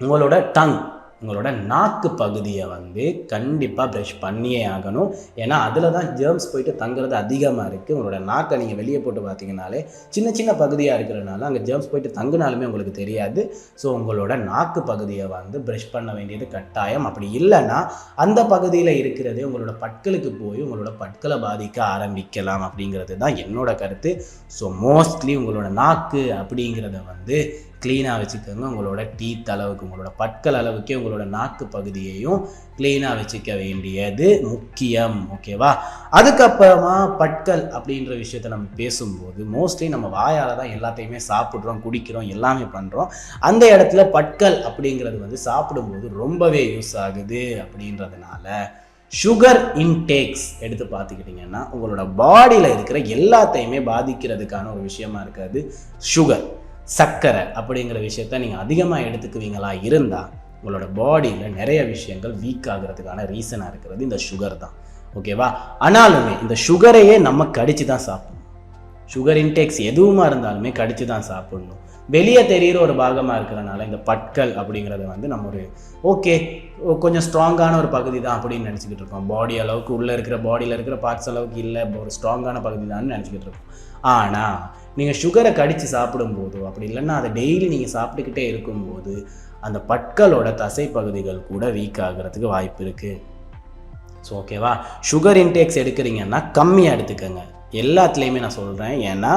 உங்களோட டங் உங்களோட நாக்கு பகுதியை வந்து கண்டிப்பாக ப்ரஷ் பண்ணியே ஆகணும். ஏன்னா அதில் தான் ஜேர்ம்ஸ் போயிட்டு தங்குறது அதிகமாக இருக்குது உங்களோட நாக்கை நீங்கள் வெளியே போட்டு பார்த்தீங்கனாலே சின்ன சின்ன பகுதியாக இருக்கிறனால அங்கே ஜேர்ம்ஸ் போயிட்டு தங்குனாலுமே உங்களுக்கு தெரியாது. ஸோ உங்களோட நாக்கு பகுதியை வந்து ப்ரஷ் பண்ண வேண்டியது கட்டாயம். அப்படி இல்லைன்னா அந்த பகுதியில் இருக்கிறதே உங்களோட பற்களுக்கு போய் உங்களோட பற்களை பாதிக்க ஆரம்பிக்கலாம் அப்படிங்கிறது தான் என்னோட கருத்து. ஸோ மோஸ்ட்லி உங்களோட நாக்கு அப்படிங்கிறத வந்து க்ளீனாக வச்சுக்கோங்க. உங்களோட டீத் அளவுக்கு உங்களோட பற்கள் அளவுக்கே உங்களோட நாக்கு பகுதியையும் க்ளீனாக வச்சுக்க வேண்டியது முக்கியம். ஓகேவா அதுக்கப்புறமா பற்கள் அப்படின்ற விஷயத்த நம்ம பேசும்போது மோஸ்ட்லி நம்ம வாயால் தான் எல்லாத்தையுமே சாப்பிட்றோம் குடிக்கிறோம் எல்லாமே பண்ணுறோம் அந்த இடத்துல பற்கள் அப்படிங்கிறது வந்து சாப்பிடும்போது ரொம்பவே யூஸ் ஆகுது அப்படின்றதுனால சுகர் இன்டேக்ஸ் எடுத்து பார்த்துக்கிட்டிங்கன்னா உங்களோட பாடியில் இருக்கிற எல்லாத்தையுமே பாதிக்கிறதுக்கான ஒரு விஷயமா இருக்காது சுகர் சர்க்கரை அப்படிங்கிற விஷயத்த நீங்கள் அதிகமாக எடுத்துக்குவீங்களா? இருந்தால் உங்களோட பாடியில் நிறைய விஷயங்கள் வீக் ஆகிறதுக்கான ரீசனாக இருக்கிறது இந்த சுகர் தான். ஓகேவா ஆனாலுமே இந்த சுகரையே நம்ம கடிச்சு தான் சாப்பிடணும். சுகர் இன்டேக்ஸ் எதுவுமா இருந்தாலுமே கடிச்சு தான் சாப்பிடணும். வெளியே தெரிகிற ஒரு பாகமாக இருக்கிறனால இந்த பற்கள் அப்படிங்கிறது வந்து நம்ம ஒரு ஓகே கொஞ்சம் ஸ்ட்ராங்கான ஒரு பகுதி தான் அப்படின்னு நினச்சிக்கிட்டு இருக்கோம் பாடி அளவுக்கு உள்ளே இருக்கிற பாடியில் இருக்கிற பார்ட்ஸ் அளவுக்கு இல்லை ஒரு ஸ்ட்ராங்கான பகுதி தான் நினச்சிக்கிட்டு இருக்கோம் ஆனால் நீங்கள் சுகரை கடித்து சாப்பிடும்போதோ அப்படி இல்லைன்னா அதை டெய்லி நீங்கள் சாப்பிட்டுக்கிட்டே இருக்கும்போது அந்த பற்களோட தசை பகுதிகள் கூட வீக் ஆகிறதுக்கு வாய்ப்பு இருக்குது ஸோ ஓகேவா சுகர் இன்டேக்ஸ் எடுக்கிறீங்கன்னா கம்மியாக எடுத்துக்கோங்க. எல்லாத்துலேயுமே நான் சொல்கிறேன் ஏன்னா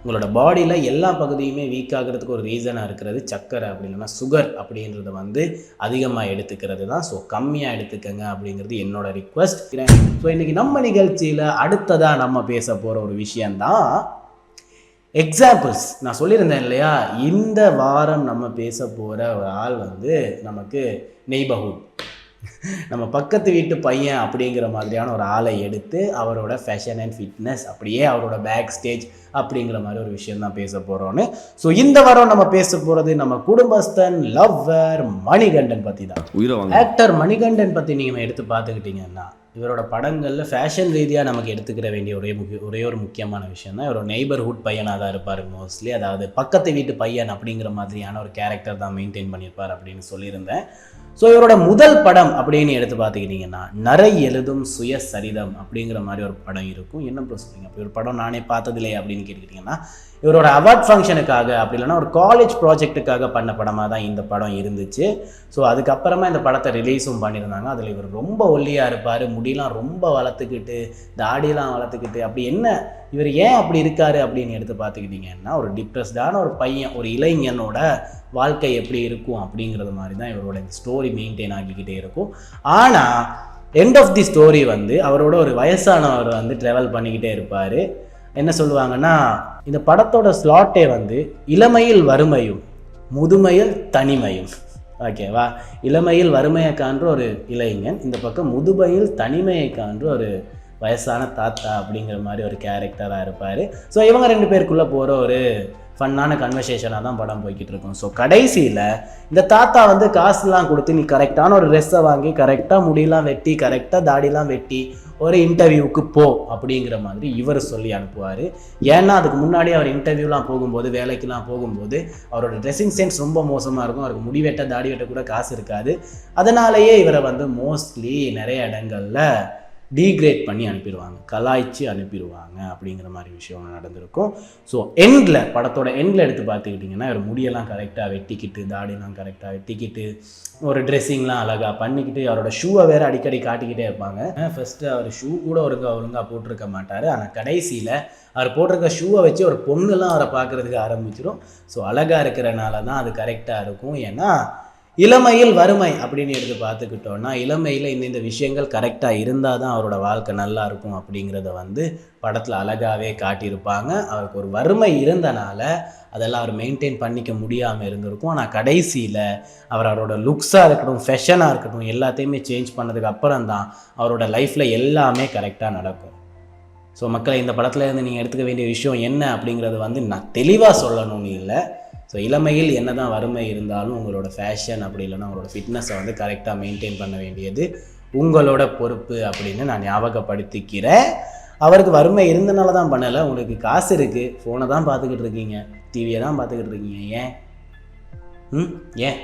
உங்களோட பாடியில் எல்லா பகுதியுமே வீக் ஆகிறதுக்கு ஒரு ரீசனாக இருக்கிறது சக்கரை அப்படி இல்லைன்னா சுகர் அப்படின்றத வந்து அதிகமாக எடுத்துக்கிறது தான். ஸோ கம்மியாக எடுத்துக்கங்க அப்படிங்கிறது என்னோட ரிக்வஸ்ட் ஸோ இன்றைக்கி நம்ம நிகழ்ச்சியில் அடுத்ததாக நம்ம பேச போகிற ஒரு விஷயந்தான் எக்ஸாம்பிள்ஸ் நான் சொல்லியிருந்தேன் இல்லையா? இந்த வாரம் நம்ம பேச போகிற ஒரு ஆள் வந்து நமக்கு நெய்பர்ஹுட் நம்ம பக்கத்து வீட்டு பையன் அப்படிங்கிற மாதிரியான ஒரு ஆளை எடுத்து அவரோட ஃபேஷன் அண்ட் ஃபிட்னஸ் அப்படியே அவரோட பேக் ஸ்டேஜ் அப்படிங்கிற மாதிரி ஒரு விஷயம் தான் பேச போகிறோன்னு ஸோ இந்த வாரம் நம்ம பேச போகிறது நம்ம குடும்பஸ்தன் லவ்வர் மணிகண்டன் பற்றி தான் ஆக்டர் மணிகண்டன் பற்றி நீங்கள் எடுத்து பார்த்துக்கிட்டிங்கன்னா இவரோட படங்களில் ஃபேஷன் ரீதியாக நமக்கு எடுத்துக்கிற வேண்டிய ஒரே முக்கிய ஒரே ஒரு முக்கியமான விஷயம் தான் இவரோட நெய்பர்ஹுட் பையனாக தான் இருப்பார் மோஸ்ட்லி அதாவது பக்கத்து வீட்டு பையன் அப்படிங்கிற மாதிரியான ஒரு கேரக்டர் தான் மெயின்டைன் பண்ணியிருப்பார் அப்படின்னு சொல்லியிருந்தேன். ஸோ இவரோட முதல் படம் அப்படின்னு எடுத்து பார்த்துக்கிட்டிங்கன்னா நரை எழுதும் சுய சரிதம் அப்படிங்கிற மாதிரி ஒரு படம் இருக்கும். என்ன ப்ரோ சொல்றீங்க? அப்படி ஒரு படம் நானே பார்த்ததில்லையே அப்படின்னு கேட்டுக்கிட்டிங்கன்னா இவரோட அவார்ட் ஃபங்க்ஷனுக்காக அப்படி இல்லைன்னா ஒரு காலேஜ் ப்ராஜெக்ட்டுக்காக பண்ண படமாக தான் இந்த படம் இருந்துச்சு. ஸோ அதுக்கப்புறமா இந்த படத்தை ரிலீஸும் பண்ணியிருந்தாங்க. அதில் இவர் ரொம்ப ஒல்லியாக இருப்பார். முடியெலாம் ரொம்ப வளர்த்துக்கிட்டு தாடியெல்லாம் வளர்த்துக்கிட்டு அப்படி என்ன இவர் ஏன் அப்படி இருக்காரு அப்படின்னு எடுத்து பார்த்துக்கிட்டிங்கன்னா ஒரு டிப்ரெஸ்டான ஒரு பையன் ஒரு இளைஞனோட வாழ்க்கை எப்படி இருக்கும் அப்படிங்கிறது மாதிரி தான் இவரோட ஸ்டோரி மெயின்டைன் ஆகிக்கிட்டே இருக்கும். ஆனால் எண்ட் ஆஃப் தி ஸ்டோரி வந்து அவரோட ஒரு வயசானவர் வந்து ட்ராவல் பண்ணிக்கிட்டே இருப்பார். என்ன சொல்லுவாங்கன்னா இந்த படத்தோட ஸ்லாட்டே வந்து இளமையில் வறுமையும் முதுமையில் தனிமையும். ஓகேவா இளமையில் வறுமையை காண்ற ஒரு இளைஞன் இந்த பக்கம் முதுமையில் தனிமையை காண்ற ஒரு வயசான தாத்தா அப்படிங்கிற மாதிரி ஒரு கேரக்டராக இருப்பார். ஸோ இவங்க ரெண்டு பேருக்குள்ளே போகிற ஒரு ஃபன்னான கன்வர்சேஷனாக தான் படம் போய்கிட்டு இருக்கும். ஸோ கடைசியில் இந்த தாத்தா வந்து காசுலாம் கொடுத்து நீ கரெக்டான ஒரு ட்ரெஸ்ஸை வாங்கி கரெக்டாக முடியெல்லாம் வெட்டி கரெக்டாக தாடிலாம் வெட்டி ஒரு இன்டர்வியூவுக்கு போ அப்படிங்கிற மாதிரி இவர் சொல்லி அனுப்புவார். ஏன்னா அதுக்கு முன்னாடி அவர் இன்டர்வியூலாம் போகும்போது வேலைக்கெலாம் போகும்போது அவரோட ட்ரெஸ்ஸிங் சென்ஸ் ரொம்ப மோசமாக இருக்கும். அவருக்கு முடி வெட்ட தாடி வெட்ட கூட காசு இருக்காது. அதனாலேயே இவரை வந்து மோஸ்ட்லி நிறைய இடங்களில் டீக்ரேட் பண்ணி அனுப்பிடுவாங்க கலாய்ச்சி அனுப்பிடுவாங்க அப்படிங்கிற மாதிரி விஷயம் நடந்திருக்கும். ஸோ எண்டில் படத்தோட எண்டில் எடுத்து பார்த்துக்கிட்டிங்கன்னா அவர் முடியெல்லாம் கரெக்டாக வெட்டிக்கிட்டு தாடிலாம் கரெக்டாக வெட்டிக்கிட்டு ஒரு ட்ரெஸ்ஸிங்லாம் அழகாக பண்ணிக்கிட்டு அவரோட ஷூவை வேறு அடிக்கடி காட்டிக்கிட்டே இருப்பாங்க. ஃபஸ்ட்டு அவர் ஷூ கூட ஒழுங்கா ஒழுங்காக போட்டிருக்க மாட்டார். ஆனால் கடைசியில் அவர் போட்டிருக்க ஷூவை வச்சு ஒரு பொண்ணுலாம் அவரை பார்க்குறதுக்கு ஆரம்பிச்சிடும் ஸோ அழகாக இருக்கிறனால தான் அது கரெக்டாக இருக்கும். ஏன்னா இளமையில் வறுமை அப்படின்னு எடுத்து பார்த்துக்கிட்டோன்னா இளமையில் இந்த இந்த விஷயங்கள் கரெக்டாக இருந்தால் தான் அவரோட வாழ்க்கை நல்லா இருக்கும் அப்படிங்கிறத வந்து படத்தில் அழகாகவே காட்டியிருப்பாங்க. அவருக்கு ஒரு வறுமை இருந்தனால அதெல்லாம் அவர் மெயின்டைன் பண்ணிக்க முடியாமல் இருந்திருக்கும். ஆனால் கடைசியில் அவர் அவரோட லுக்ஸாக இருக்கட்டும் ஃபெஷனாக இருக்கட்டும் எல்லாத்தையுமே சேஞ்ச் பண்ணதுக்கு அப்புறம் தான் அவரோட லைஃப்பில் எல்லாமே கரெக்டாக நடக்கும். ஸோ மக்களை இந்த படத்தில் இருந்து நீங்கள் எடுத்துக்க வேண்டிய விஷயம் என்ன அப்படிங்கிறது வந்து நான் தெளிவாக சொல்லணும்னு இல்லை. ஸோ இளமையில் என்ன தான் வறுமை இருந்தாலும் உங்களோட ஃபேஷன் அப்படி இல்லைன்னா உங்களோட ஃபிட்னஸை வந்து கரெக்டாக மெயின்டைன் பண்ண வேண்டியது உங்களோட பொறுப்பு அப்படின்னு நான் ஞாபகப்படுத்திக்கிறேன். அவருக்கு வறுமை இருந்தனால தான் பண்ணலை. உங்களுக்கு காசு இருக்குது ஃபோனை தான் பார்த்துக்கிட்டு இருக்கீங்க. டிவியை தான் பார்த்துக்கிட்டு இருக்கீங்க. ஏன்? ம்? ஏன்?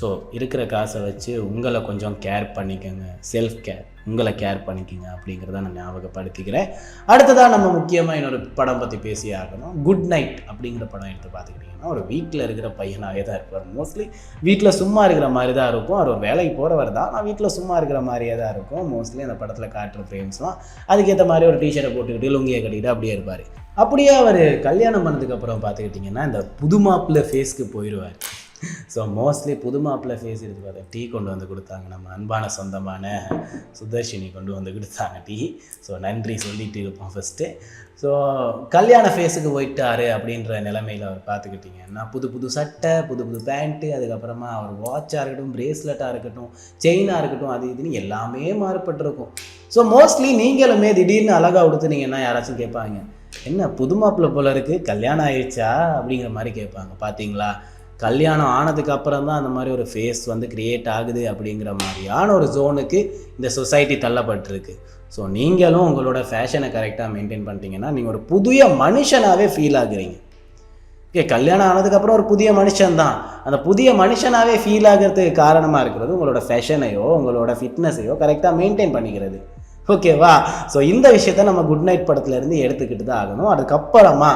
ஸோ இருக்கிற காசை வச்சு உங்களை கொஞ்சம் கேர் பண்ணிக்கோங்க. செல்ஃப் கேர் உங்களை கேர் பண்ணிக்கோங்க அப்படிங்கிறத நான் ஞாபகப்படுத்திக்கிறேன். அடுத்ததாக நம்ம முக்கியமாக இன்னொரு படம் பற்றி பேசி ஆகணும். குட் நைட் அப்படிங்கிற படம் எடுத்து பார்த்துக்கிட்டிங்கன்னா ஒரு வீட்டில் இருக்கிற பையனாகவே தான் இருப்பார். மோஸ்ட்லி வீட்டில் சும்மா இருக்கிற மாதிரி தான் இருக்கும். அவர் ஒரு வேலைக்கு போகிறவர் தான் நான் வீட்டில் சும்மா இருக்கிற மாதிரியே தான் இருக்கும். மோஸ்ட்லி அந்த படத்தில் காட்டுற ஃப்ரேம்ஸ்லாம் அதுக்கேற்ற மாதிரி ஒரு டிஷர்ட்டை போட்டுக்கிட்டு லுங்கியை கட்டிக்கிட்டு அப்படியே இருப்பார். அப்படியே அவர் கல்யாணம் பண்ணதுக்கப்புறம் பார்த்துக்கிட்டிங்கன்னா இந்த புது மாப்பிள்ளை ஃபேஸ்க்கு போயிடுவார் ஸோ மோஸ்ட்லி புது மாப்பிள்ளை ஃபேஸ் எடுத்து பார்த்தா டீ கொண்டு வந்து கொடுத்தாங்க. நம்ம அன்பான சொந்தமான சுதர்ஷினி கொண்டு வந்து கொடுத்தாங்க டீ. ஸோ நன்றி சொல்லிட்டு இருப்போம் ஃபஸ்ட்டு ஸோ கல்யாண ஃபேஸுக்கு போயிட்டாரு அப்படின்ற நிலைமையில் அவர் பார்த்துக்கிட்டிங்கன்னா புது புது சட்டை புது புது பேண்ட்டு அதுக்கப்புறமா அவர் வாட்சாக இருக்கட்டும் பிரேஸ்லெட்டாக இருக்கட்டும் செயினாக இருக்கட்டும் அது இதுன்னு எல்லாமே மாறுபட்டிருக்கும். ஸோ மோஸ்ட்லி நீங்களுமே திடீர்னு அழகாக உடுத்துனீங்கன்னா யாராச்சும் கேட்பாங்க? என்ன புது மாப்பிள்ளை போல இருக்குது கல்யாணம் ஆயிடுச்சா? அப்படிங்கிற மாதிரி கேட்பாங்க. பார்த்தீங்களா? கல்யாணம் ஆனதுக்கு அப்புறம் தான் அந்த மாதிரி ஒரு ஃபேஸ் வந்து கிரியேட் ஆகுது அப்படிங்கிற மாதிரியான ஒரு ஜோனுக்கு இந்த சொசைட்டி தள்ளப்பட்டிருக்கு. ஸோ நீங்களும் உங்களோட ஃபேஷனை கரெக்டாக மெயின்டைன் பண்ணிட்டீங்கன்னா நீங்கள் ஒரு புதிய மனுஷனாகவே ஃபீல் ஆகுறீங்க. ஓகே கல்யாணம் ஆனதுக்கப்புறம் ஒரு புதிய மனுஷன் தான். அந்த புதிய மனுஷனாகவே ஃபீல் ஆகிறதுக்கு காரணமாக இருக்கிறது உங்களோட ஃபேஷனையோ உங்களோட ஃபிட்னஸையோ கரெக்டாக மெயின்டைன் பண்ணிக்கிறது. ஓகேவா ஸோ இந்த விஷயத்த நம்ம குட் நைட் படத்துலேருந்து எடுத்துக்கிட்டு தான் ஆகணும். அதுக்கப்புறமா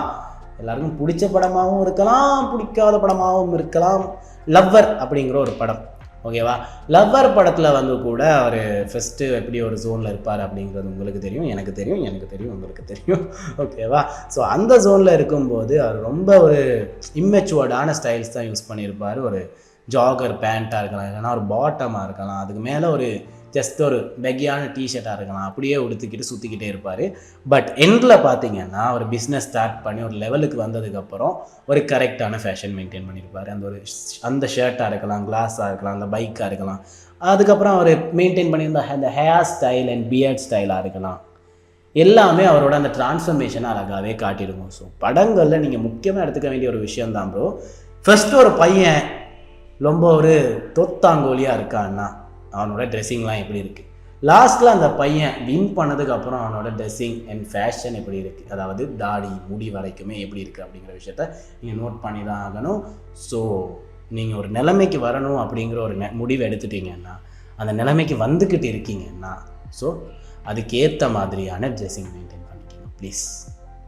எல்லாருக்கும் பிடிச்ச படமாகவும் இருக்கலாம் பிடிக்காத படமாகவும் இருக்கலாம். லவ்வர் அப்படிங்கிற ஒரு படம். ஓகேவா லவ்வர் படத்தில் வந்து கூட அவர் ஃபஸ்ட்டு எப்படி ஒரு ஜோனில் இருப்பார் அப்படிங்கிறது உங்களுக்கு தெரியும் எனக்கு தெரியும் எனக்கு தெரியும் உங்களுக்கு தெரியும். ஓகேவா ஸோ அந்த ஜோனில் இருக்கும்போது அவர் ரொம்ப ஒரு இம்மெச்சுவர்டான ஸ்டைல்ஸ் தான் யூஸ் பண்ணியிருப்பார். ஒரு ஜாகர் பேண்ட்டாக இருக்கலாம் இல்லைன்னா ஒரு பாட்டமாக இருக்கலாம். அதுக்கு மேலே ஒரு ஜஸ்ட் ஒரு பெக்கியான டிஷர்ட்டாக இருக்கலாம். அப்படியே உடுத்திக்கிட்டு சுற்றிக்கிட்டே இருப்பார். பட் எண்டில் பார்த்தீங்கன்னா ஒரு பிஸ்னஸ் ஸ்டார்ட் பண்ணி ஒரு லெவலுக்கு வந்ததுக்கப்புறம் ஒரு கரெக்டான ஃபேஷன் மெயின்டைன் பண்ணியிருப்பார் அந்த ஒரு அந்த ஷர்ட்டாக இருக்கலாம் கிளாஸாக இருக்கலாம் அந்த பைக்காக இருக்கலாம். அதுக்கப்புறம் அவர் மெயின்டைன் பண்ணியிருந்த அந்த ஹேர் ஸ்டைல் அண்ட் பியர்ட் ஸ்டைலாக இருக்கலாம். எல்லாமே அவரோட அந்த டிரான்ஸ்ஃபர்மேஷனை அழகாகவே காட்டிடுவோம் ஸோ படங்களில் நீங்கள் முக்கியமாக எடுத்துக்க வேண்டிய ஒரு விஷயம் தான் ப்ரோ ஃபஸ்ட்டு ஒரு பையன் ரொம்ப ஒரு தொத்தாங்கோலியாக இருக்கான்னா அவனோட ட்ரெஸ்ஸிங்லாம் எப்படி இருக்குது லாஸ்ட்டில் அந்த பையன் வின் பண்ணதுக்கப்புறம் அவனோட ட்ரெஸ்ஸிங் அண்ட் ஃபேஷன் எப்படி இருக்குது அதாவது தாடி முடி வரைக்குமே எப்படி இருக்குது அப்படிங்கிற விஷயத்த நீங்கள் நோட் பண்ணி தான் ஆகணும். ஸோ நீங்கள் ஒரு நிலைமைக்கு வரணும் அப்படிங்கிற ஒரு நெ முடிவு எடுத்துட்டீங்கன்னா அந்த நிலைமைக்கு வந்துக்கிட்டு இருக்கீங்கன்னா ஸோ அதுக்கேற்ற மாதிரியான ட்ரெஸ்ஸிங் மெயின்டைன் பண்ணிக்கணும் ப்ளீஸ்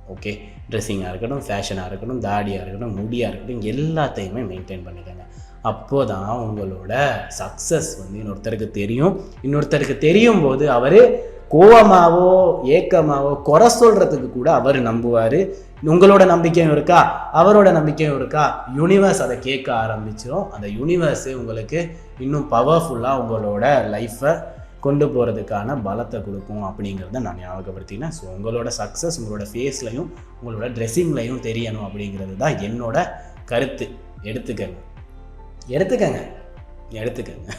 ஓகே ட்ரெஸ்ஸிங்காக இருக்கட்டும் ஃபேஷனாக இருக்கட்டும் தாடியாக இருக்கட்டும் முடியாக இருக்கட்டும் எல்லாத்தையுமே மெயின்டைன் பண்ணிக்கோங்க. அப்போ தான் உங்களோட சக்ஸஸ் வந்து இன்னொருத்தருக்கு தெரியும். இன்னொருத்தருக்கு தெரியும் போது அவர் கோவமாவோ ஏக்கமாவோ குறை சொல்கிறதுக்கு கூட அவர் நம்புவார். உங்களோட நம்பிக்கையும் இருக்கா? அவரோட நம்பிக்கையும் இருக்கா? யூனிவர்ஸ் அதை கேட்க ஆரம்பிச்சிடும் அந்த யூனிவர்ஸு உங்களுக்கு இன்னும் பவர்ஃபுல்லாக உங்களோட லைஃப்பை கொண்டு போகிறதுக்கான பலத்தை கொடுக்கும் அப்படிங்கிறத நான் ஞாபகப்படுத்தினேன். ஸோ உங்களோட சக்ஸஸ் உங்களோட ஃபேஸ்லையும் உங்களோட ட்ரெஸ்ஸிங்லையும் தெரியணும் அப்படிங்கிறது தான் என்னோட கருத்து. எடுத்துக்கங்க. எடுத்துக்கங்க. எடுத்துக்கங்க.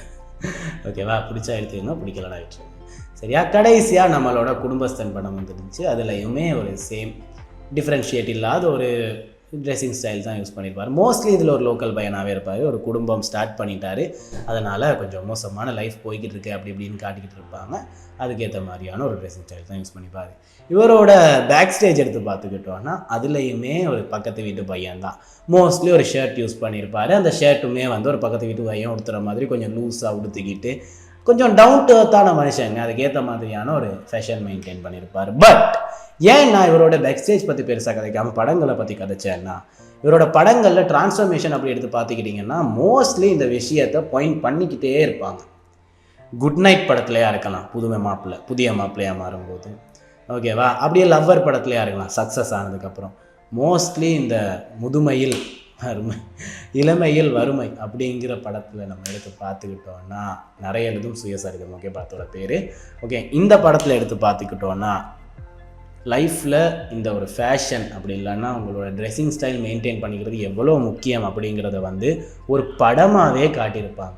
ஓகேவா பிடிச்சா எடுத்துக்கங்க பிடிக்கலடா விட்டுருங்க சரியா? கடைசியாக நம்மளோட குடும்பஸ்தன் படம் வந்துருந்துச்சு அதுலையுமே ஒரு சேம் டிஃப்ரென்ஷியேட் இல்லாத ஒரு ட்ரெஸ்ஸிங் ஸ்டைல் தான் யூஸ் பண்ணியிருப்பார் மோஸ்ட்லி இதில் ஒரு லோக்கல் பையனாகவே இருப்பார். ஒரு குடும்பம் ஸ்டார்ட் பண்ணிட்டாரு. அதனால் கொஞ்சம் மோசமான லைஃப் போய்கிட்டு இருக்கு அப்படி இப்படின்னு காட்டிக்கிட்டு இருப்பாங்க. அதுக்கேற்ற மாதிரியான ஒரு ட்ரெஸ்ஸிங் ஸ்டைல் தான் யூஸ் பண்ணிப்பார். இவரோட பேக் ஸ்டேஜ் எடுத்து பார்த்துக்கிட்டோன்னா அதுலேயுமே ஒரு பக்கத்து வீட்டு பையன் தான். மோஸ்ட்லி ஒரு ஷர்ட் யூஸ் பண்ணியிருப்பார் அந்த ஷர்ட்டுமே வந்து ஒரு பக்கத்து வீட்டு பையன் உடுத்துற மாதிரி கொஞ்சம் லூஸாக உடுத்திக்கிட்டு கொஞ்சம் டவுன் டு அர்த்தான மனுஷங்க. அதுக்கேற்ற மாதிரியான ஒரு ஃபேஷன் மெயின்டைன் பண்ணியிருப்பார் பட் ஏன் நான் இவரோட பேக் ஸ்டேஜ் பற்றி பெருசாக கதைக்காமல் படங்களை பற்றி கதைச்சேன்னா இவரோட படங்களில் டிரான்ஸ்ஃபர்மேஷன் அப்படி எடுத்து பார்த்துக்கிட்டிங்கன்னா மோஸ்ட்லி இந்த விஷயத்தை பாயிண்ட் பண்ணிக்கிட்டே இருப்பாங்க. குட் நைட் படத்துலையாக இருக்கலாம் புதுமை மாப்பிள்ளை புதிய மாப்பிள்ளையாக மாறும்போது. ஓகேவா அப்படியே லவ்வர் படத்துலையாக இருக்கலாம் சக்ஸஸ் ஆனதுக்கப்புறம். மோஸ்ட்லி இந்த முதுமையில் வறுமை இளமையில் வறுமை அப்படிங்கிற படத்தில் நம்ம எடுத்து பார்த்துக்கிட்டோன்னா நிறைய எழுதும் சுயசரிதம் ஓகே படத்தோட பேர். ஓகே இந்த படத்தில் எடுத்து பார்த்துக்கிட்டோன்னா லைஃப்பில் இந்த ஒரு ஃபேஷன் அப்படி இல்லைன்னா உங்களோட ட்ரெஸ்ஸிங் ஸ்டைல் மெயின்டைன் பண்ணிக்கிறது எவ்வளோ முக்கியம் அப்படிங்கிறத வந்து ஒரு படமாகவே காட்டியிருப்பாங்க.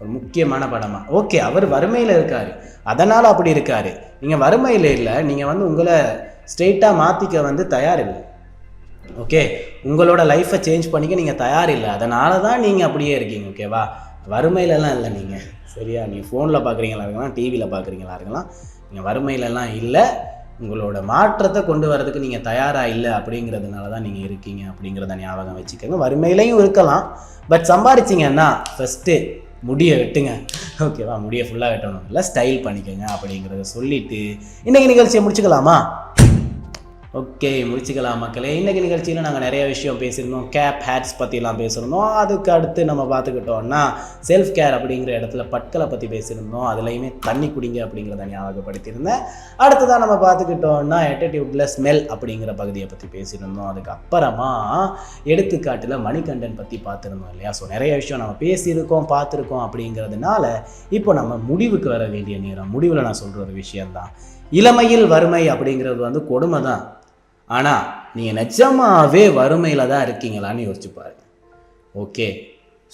ஒரு முக்கியமான படமாக ஓகே அவர் வறுமையில் இருக்கார். அதனால் அப்படி இருக்கார். நீங்கள் வறுமையில் இல்லை நீங்கள் வந்து உங்களை ஸ்ட்ரெயிட்டாக மாற்றிக்க வந்து தயாரில்லை. ஓகே உங்களோட லைஃப்பை சேஞ்ச் பண்ணிக்க நீங்கள் தயார் இல்லை அதனால தான் நீங்கள் அப்படியே இருக்கீங்க ஓகேவா வறுமையிலலாம் இல்லை நீங்கள் சரியா? நீங்கள் ஃபோனில் பார்க்குறீங்களா இருக்கலாம் டிவியில் பார்க்குறீங்களா இருக்கலாம். நீங்கள் வறுமையிலலாம் இல்லை. உங்களோட மாற்றத்தை கொண்டு வரதுக்கு நீங்கள் தயாராக இல்லை அப்படிங்கிறதுனால தான் நீங்கள் இருக்கீங்க அப்படிங்கிறத ஞாபகம் வச்சுக்கோங்க. வறுமையிலையும் இருக்கலாம். பட் சம்பாரிச்சிங்கன்னா ஃபஸ்ட்டு முடியை வெட்டுங்க. ஓகேவா முடியை ஃபுல்லாக வெட்டணும். இல்லை ஸ்டைல் பண்ணிக்கோங்க அப்படிங்கிறத சொல்லிவிட்டு இன்றைக்கி நிகழ்ச்சியை முடிச்சுக்கலாமா? ஓகே முடிச்சுக்கலாம் மக்களே. இன்றைக்கி நிகழ்ச்சியில் நாங்கள் நிறைய விஷயம் பேசியிருந்தோம். கேப் ஹேட்ஸ் பற்றிலாம் பேசியிருந்தோம். அதுக்கு அடுத்து நம்ம பார்த்துக்கிட்டோம்னா செல்ஃப் கேர் அப்படிங்கிற இடத்துல பட்களை பற்றி பேசியிருந்தோம். அதுலேயுமே தண்ணி குடிங்க அப்படிங்கிறத ஞாபகப்படுத்தியிருந்தேன். அடுத்ததான் நம்ம பார்த்துக்கிட்டோம்னா எட்டடியூட்டில் ஸ்மெல் அப்படிங்கிற பகுதியை பற்றி பேசியிருந்தோம். அதுக்கப்புறமா எடுத்துக்காட்டில் மணிகண்டன் பற்றி பார்த்துருந்தோம் இல்லையா? ஸோ நிறைய விஷயம் நம்ம பேசியிருக்கோம் பார்த்துருக்கோம் அப்படிங்கிறதுனால இப்போ நம்ம முடிவுக்கு வர வேண்டிய நேரம் முடிவில் நான் சொல்கிற ஒரு விஷயந்தான் இளமையில் வறுமை அப்படிங்கிறது வந்து கொடுமை தான் ஆனால் நீங்கள் நிஜமாகவே வறுமையில் தான் இருக்கீங்களான்னு யோசிச்சு பாருங்க. ஓகே?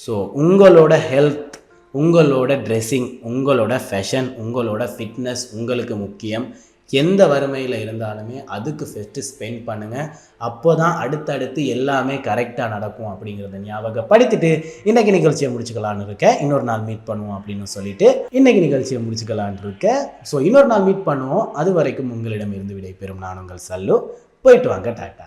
ஸோ உங்களோட ஹெல்த் உங்களோட ட்ரெஸ்ஸிங் உங்களோட ஃபேஷன் உங்களோட ஃபிட்னஸ் உங்களுக்கு முக்கியம். எந்த வறுமையில் இருந்தாலுமே அதுக்கு ஃபஸ்ட்டு ஸ்பெண்ட் பண்ணுங்கள் அப்போ தான் அடுத்தடுத்து எல்லாமே கரெக்டாக நடக்கும் அப்படிங்கிறத ஞாபகப்படுத்திட்டு இன்றைக்கி நிகழ்ச்சியை முடிச்சுக்கலான்னு இருக்கேன் இன்னொரு நாள் மீட் பண்ணுவோம் அப்படின்னு சொல்லிட்டு இன்றைக்கி நிகழ்ச்சியை முடிச்சுக்கலான்னு இருக்கேன் ஸோ இன்னொரு நாள் மீட் பண்ணுவோம். அது வரைக்கும் உங்களிடம் இருந்து விடைபெறும். நான் உங்கள் சல்லு. போயிட்டு வாங்க டாட்டா.